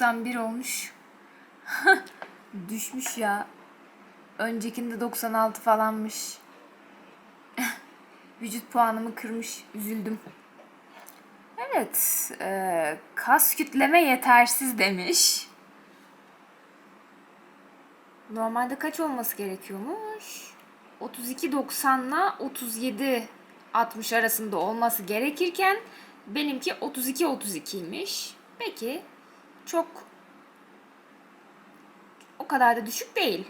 91 olmuş. Düşmüş ya. Öncekinde 96 falanmış. Vücut puanımı kırmış. Üzüldüm. Evet. e, kas kütleme yetersiz demiş. Normalde kaç olması gerekiyormuş? 32.90 ile 37.60 arasında olması gerekirken benimki 32.32'ymiş. Peki çok o kadar da düşük değil.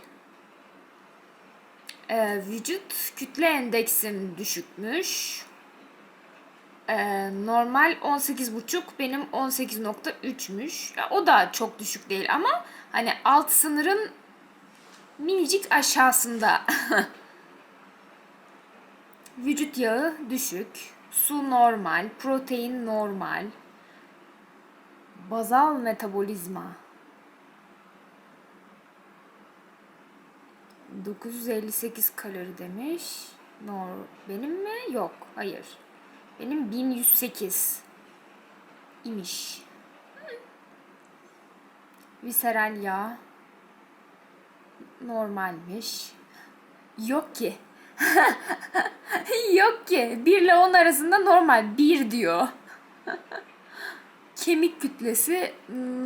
Ee, vücut kütle endeksim düşükmüş. Ee, normal 18.5 benim 18.3'müş. Ya, o da çok düşük değil ama hani alt sınırın minicik aşağısında. Vücut yağı düşük, su normal, protein normal. Bazal metabolizma 958 kalori demiş. Nor benim mi? Yok. Hayır. Benim 1108 imiş. Viseral yağ normalmiş. Yok ki. Yok ki. 1 ile 10 arasında normal. 1 diyor. Kemik kütlesi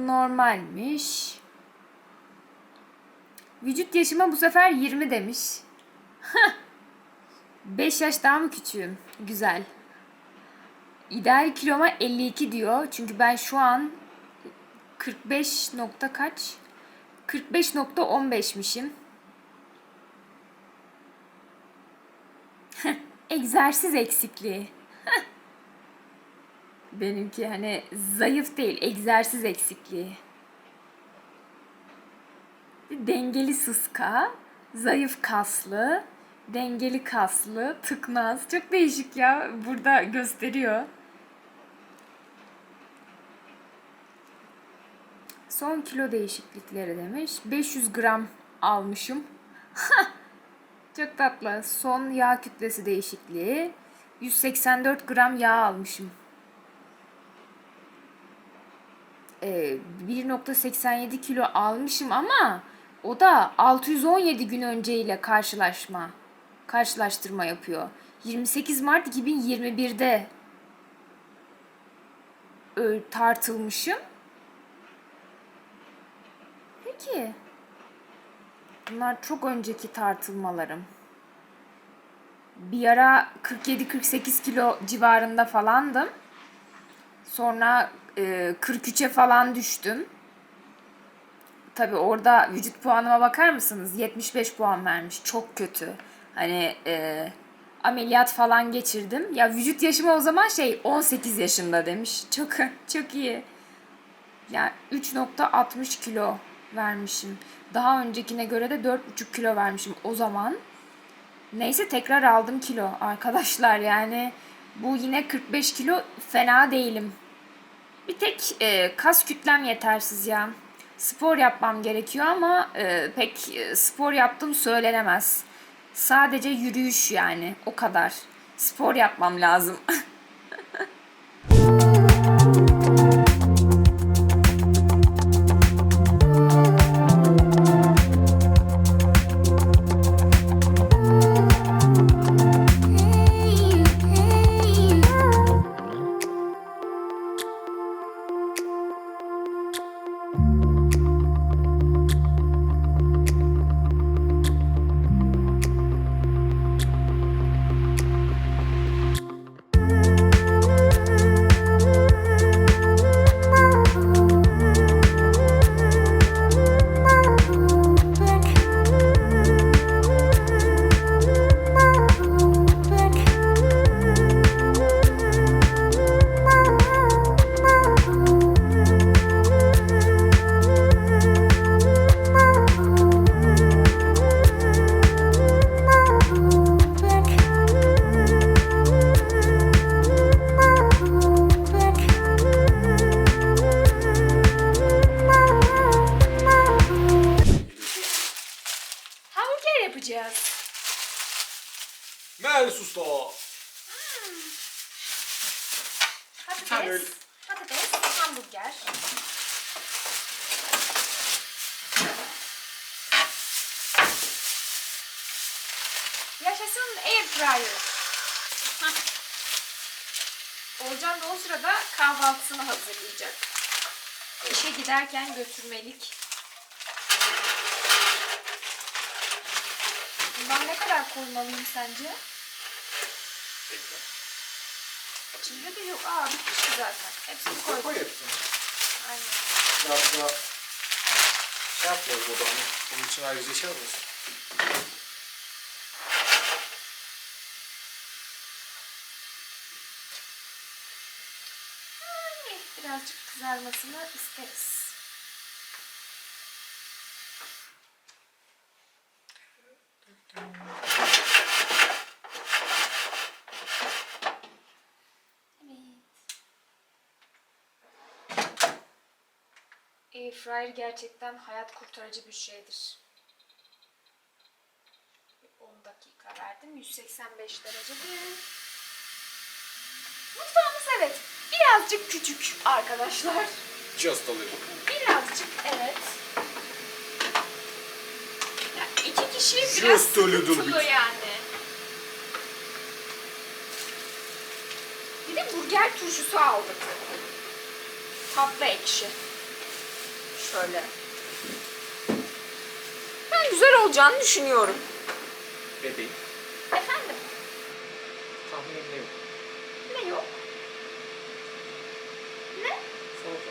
normalmiş. Vücut yaşıma bu sefer 20 demiş. 5 yaş daha mı küçüğüm? Güzel. İdeal kiloma 52 diyor. Çünkü ben şu an 45 nokta kaç? 45.15'mişim. Egzersiz eksikliği. Benimki hani zayıf değil, egzersiz eksikliği. Dengeli sıska, zayıf kaslı, dengeli kaslı, tıknaz. Çok değişik ya. Burada gösteriyor. Son kilo değişiklikleri demiş. 500 gram almışım. Çok tatlı. Son yağ kütlesi değişikliği. 184 gram yağ almışım. Ee, 1.87 kilo almışım ama o da 617 gün önceyle karşılaşma karşılaştırma yapıyor. 28 Mart 2021'de ö- tartılmışım. Peki. Bunlar çok önceki tartılmalarım. Bir ara 47-48 kilo civarında falandım. Sonra e, 43'e falan düştüm. Tabi orada vücut puanıma bakar mısınız? 75 puan vermiş. Çok kötü. Hani e, ameliyat falan geçirdim. Ya vücut yaşıma o zaman şey 18 yaşında demiş. Çok çok iyi. Yani 3.60 kilo vermişim. Daha öncekine göre de 4.5 kilo vermişim o zaman. Neyse tekrar aldım kilo arkadaşlar yani bu yine 45 kilo fena değilim. Bir tek e, kas kütlem yetersiz ya. Spor yapmam gerekiyor ama e, pek e, spor yaptım söylenemez. Sadece yürüyüş yani o kadar. Spor yapmam lazım. Dyson Airfryer. Hah. Olcan da o sırada kahvaltısını hazırlayacak. İşe giderken götürmelik. Bundan ne kadar koymalıyım sence? Bekle. İçinde de yok. Aa bitmişti zaten. Hepsini koy. Koy hepsini. Aynen. Biraz daha şey yapmıyoruz burada hani. Bunun için ayrıca şey alıyoruz. Yani birazcık kızarmasını isteriz. Evet. Airfryer gerçekten hayat kurtarıcı bir şeydir. 10 dakika verdim. 185 derecede. Mutfağımız evet. Birazcık küçük arkadaşlar. Just a little. Birazcık evet. Ya iki kişi biraz Just a little sıkıntılı yani. Bir de burger turşusu aldık. Tatlı ekşi. Şöyle. Ben güzel olacağını düşünüyorum. Bebeğim. Efendim? Tahminim ne yok? Ne yok? Ne? Salata.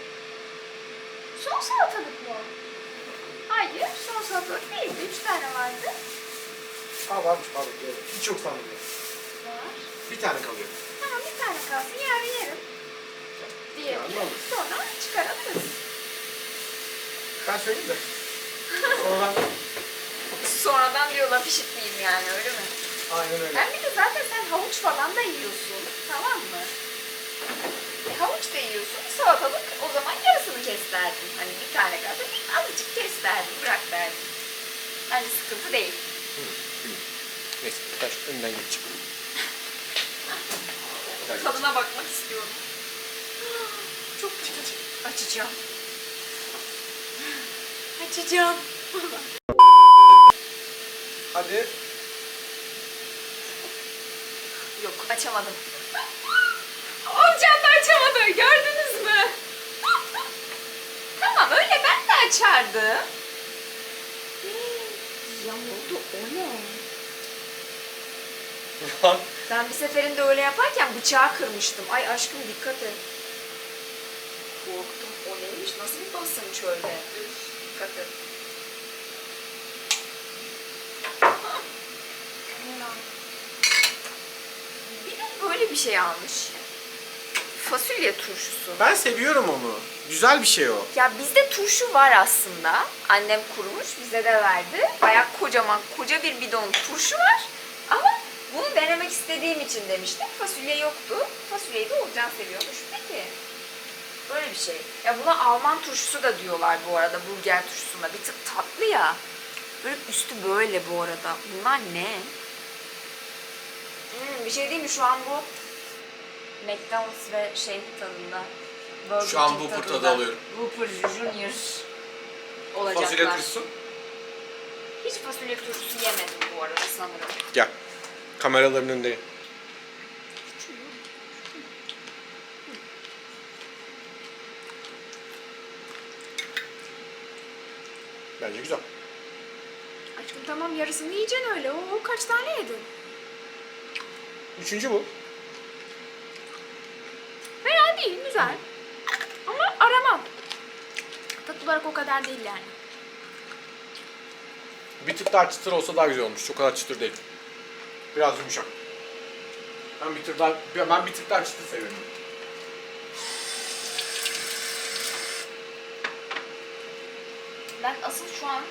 Son salatalık mı? Hayır, son salatalık değildi. Üç tane vardı. Aa varmış pardon. Doğru. Hiç yok sandım. Var. Bir tane kalıyor. Tamam bir tane kalsın yarın yerim. Diyelim. Yarın alırız. Sonra çıkarabiliriz. Ben söyleyeyim de. Sonra Sonradan diyor laf işitmeyeyim yani öyle mi? aynen öyle. Ben bir de zaten sen havuç falan da yiyorsun. Tamam mı? Havuç da yiyorsun. Salatalık o zaman yarısını kes derdin. Hani bir tane kaldı. Azıcık kes derdin. Bırak derdin. Bence sıkıntı değil. Neyse ben şu önünden geçeceğim. Gel. Tadına bakmak istiyorum. Çok kötü. Açacağım. Açacağım. Hadi. Yok açamadım. Olcan da açamadı. Gördünüz mü? tamam öyle ben de açardım. Yamuldu o ne? Lan. Ben bir seferinde öyle yaparken bıçağı kırmıştım. Ay aşkım dikkat et. Korktum. O neymiş? Nasıl bir basınç öyle? Dikkat et. Ne? Bir de böyle bir şey almış. Fasulye turşusu. Ben seviyorum onu. Güzel bir şey o. Ya bizde turşu var aslında. Annem kurmuş, bize de verdi. Bayağı kocaman, koca bir bidon turşu var. Ama bunu denemek istediğim için demiştim. Fasulye yoktu. Fasulyeyi de Olcan seviyormuş. Peki. Böyle bir şey. Ya buna Alman turşusu da diyorlar bu arada burger turşusuna. Bir tık tatlı ya. Böyle üstü böyle bu arada. Bunlar ne? Hmm, bir şey diyeyim mi? Şu an bu McDonald's ve şey tadında. Burger Şu an King Whopper tadı tadında. alıyorum. Whopper Junior olacaklar. Fasulye turşusu. Hiç fasulye turşusu yemedim bu arada sanırım. Gel. Kameraların önündeyim. Bence güzel. Aşkım tamam yarısını yiyeceksin öyle. Oo kaç tane yedin? Üçüncü bu. Fena değil, güzel. Ama aramam. Tat olarak o kadar değil yani. Bir tık daha çıtır olsa daha güzel olmuş. Çok kadar çıtır değil. Biraz yumuşak. Ben bir tık daha, ben bir tık daha çıtır seviyorum. Ben asıl şu an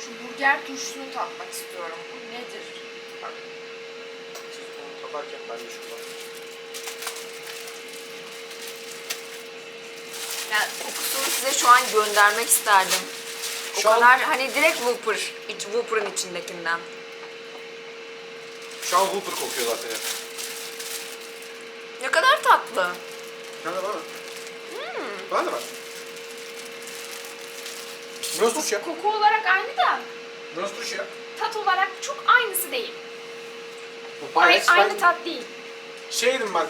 şu burger turşusunu tatmak istiyorum. Bu nedir? Bak. Siz onu tadarken ben de şuradan. Yani kokusunu size şu an göndermek isterdim. O Şu an- kadar hani direkt Whopper, iç, Whopper'ın içindekinden. Şu an Whopper kokuyor zaten ya. Ne kadar tatlı. Nerede bana? Bana da turşu ya. Koku olarak aynı da Burası turşu ya. tat olarak çok aynısı değil. Bayağı Ay- aynı tat değil. Şey yedim ben.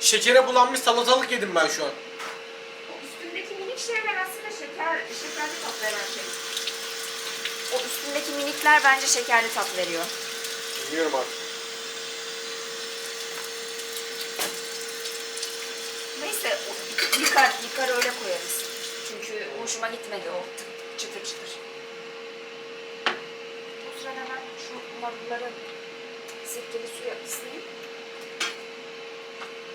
Şekere bulanmış salatalık yedim ben şu an. O üstündeki minik şeyler aslında şeker, şekerli tat veren şey. O üstündeki minikler bence şekerli tat veriyor. Bilmiyorum artık. Neyse o- yıkar, yıkar öyle koyarız. Çünkü hoşuma gitmedi o tı- çıtır çıtır. O sırada ben şu marulları sirkeli suya ıslayayım.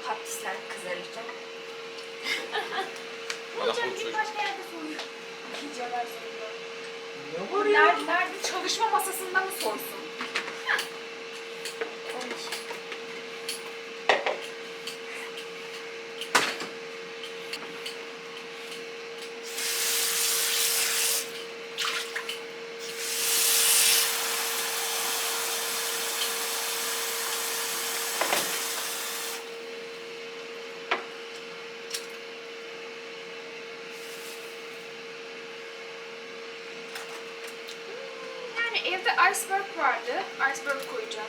Patisler kızarırken. Bana Hocam çocuk- başka yerde soruyor. İkinci haber soruyor. Ne var Nerede, nerede çalışma masasında mı sorsun? Evde iceberg vardı. Iceberg koyacağım.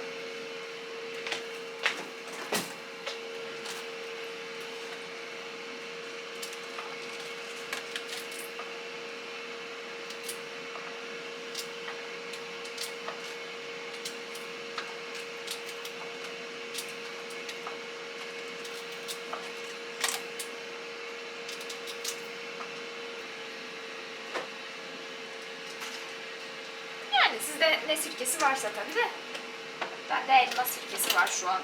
Yani sizde ne sirkesi varsa tabii de. Bende elma sirkesi var şu an.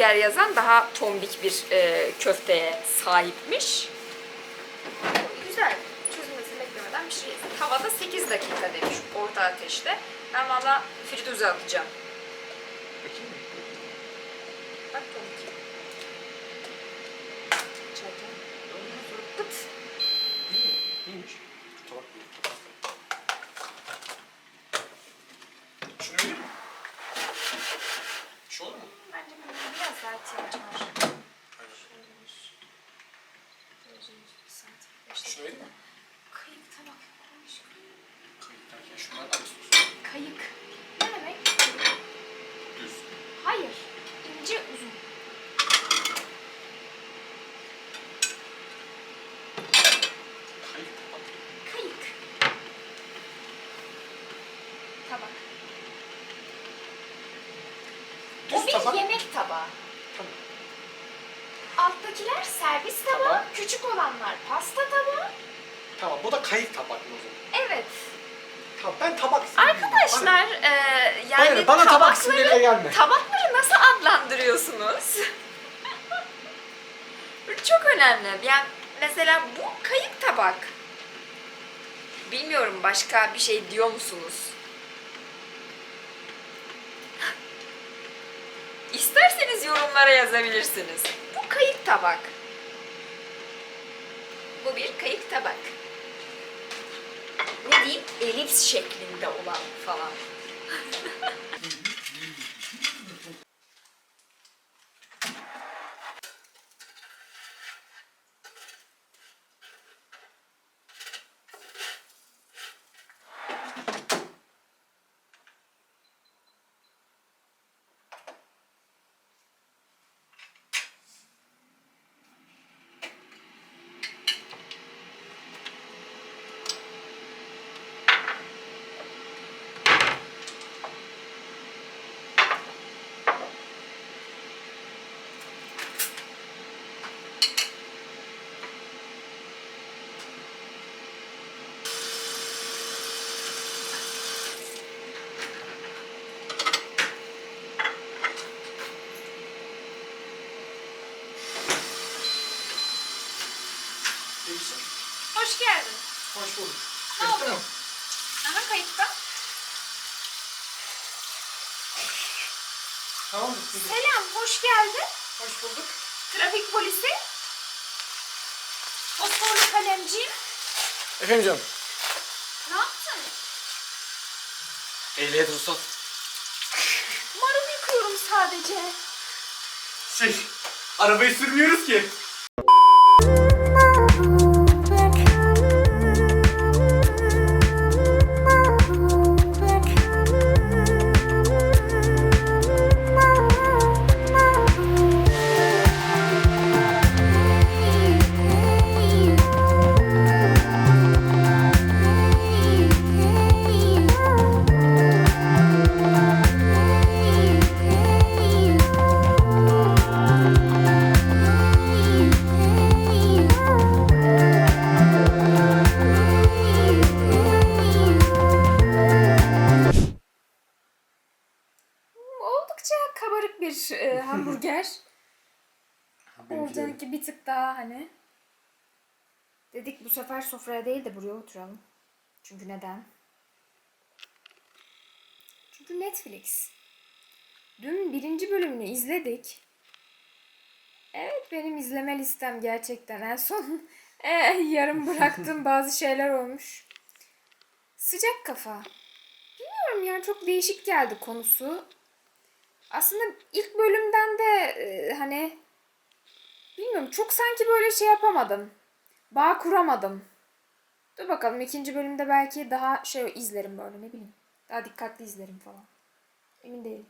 Burger yazan daha tombik bir e, köfteye sahipmiş. Güzel. Çözülmesini beklemeden pişireceğiz. Tavada 8 dakika demiş orta ateşte. Ben valla fritöze atacağım. Bak tombik. Sonra pıt. İyiymiş. Tabak değil. Şunu vereyim mi? Şu olur mu? Bence bunun biraz daha ihtiyaç var. Aynen. Şöyle bir- derece yüz bir santim, beş Şunu vereyim mi? Kayık tabak koymuş. Kayık derken şunlardan mı istiyorsun? Kayık. Ne demek? Düz. Hayır. İnce uzun. Kayık tabak. Kayık. Tabak. Düz o bir tabak. yemek tabağı. Tamam. Alttakiler servis tabağı, Tabağı. küçük olanlar pasta tabağı. Tamam bu da kayık tabak mı o zaman? Evet. Tamam ben tabak. Arkadaşlar e, yani Hayır, bana tabak isimleriyle gelme. tabakları nasıl adlandırıyorsunuz? Çok önemli. Yani mesela bu kayık tabak. Bilmiyorum başka bir şey diyor musunuz? Yorumlara yazabilirsiniz. Bu kayık tabak. Bu bir kayık tabak. Ne diyeyim? Elips şeklinde olan falan. Bitti. Selam, hoş geldin. Hoş bulduk. Trafik polisi. Fosforlu kalemciğim. Efendim canım. Ne yaptın? Ehliyet ruhsat. Marul yıkıyorum sadece. Şey, arabayı sürmüyoruz ki. Sefer sofraya değil de buraya oturalım. Çünkü neden? Çünkü Netflix. Dün birinci bölümünü izledik. Evet benim izleme listem gerçekten en son e, yarım bıraktığım bazı şeyler olmuş. Sıcak kafa. Bilmiyorum ya çok değişik geldi konusu. Aslında ilk bölümden de e, hani bilmiyorum çok sanki böyle şey yapamadım. Bağ kuramadım. Dur bakalım ikinci bölümde belki daha şey izlerim böyle ne bileyim. Daha dikkatli izlerim falan. Emin değilim.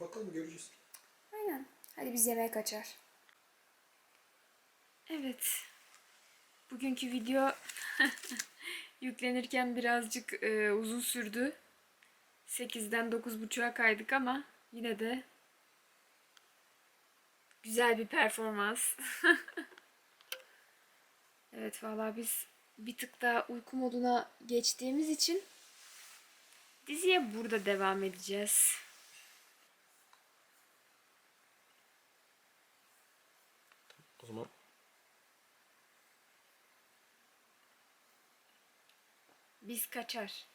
Bakalım göreceğiz. Aynen. Hadi biz yemeğe kaçar. Evet. Bugünkü video yüklenirken birazcık e, uzun sürdü. 8'den 9.30'a kaydık ama yine de güzel bir performans. evet valla biz bir tık daha uyku moduna geçtiğimiz için diziye burada devam edeceğiz. O zaman biz kaçar.